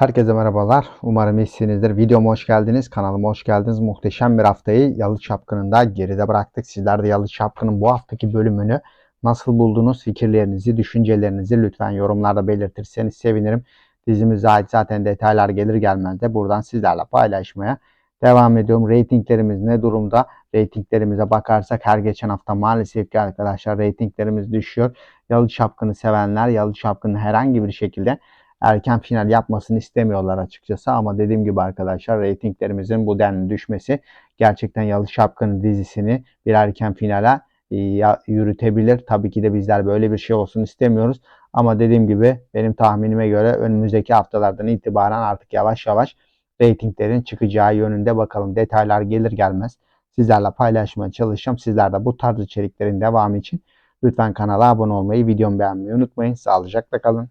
Herkese merhabalar. Umarım iyisinizdir. Videoma hoş geldiniz. Kanalıma hoş geldiniz. Muhteşem bir haftayı Yalı Çapkını'nda da geride bıraktık. Sizler de Yalı Çapkın'ın bu haftaki bölümünü nasıl buldunuz? Fikirlerinizi, düşüncelerinizi lütfen yorumlarda belirtirseniz sevinirim. Dizimize ait zaten detaylar gelir gelmez de buradan sizlerle paylaşmaya devam ediyorum. Ratinglerimiz ne durumda? Ratinglerimize bakarsak her geçen hafta maalesef ki arkadaşlar ratinglerimiz düşüyor. Yalı Çapkın'ı sevenler Yalı Çapkın'ı herhangi bir şekilde erken final yapmasını istemiyorlar açıkçası ama dediğim gibi arkadaşlar reytinglerimizin bu denli düşmesi gerçekten Yalı Çapkın dizisini bir erken finale e, yürütebilir. Tabii ki de bizler böyle bir şey olsun istemiyoruz ama dediğim gibi benim tahminime göre önümüzdeki haftalardan itibaren artık yavaş yavaş reytinglerin çıkacağı yönünde bakalım. Detaylar gelir gelmez sizlerle paylaşmaya çalışacağım. Sizler de bu tarz içeriklerin devamı için lütfen kanala abone olmayı, videomu beğenmeyi unutmayın. Sağlıcakla kalın.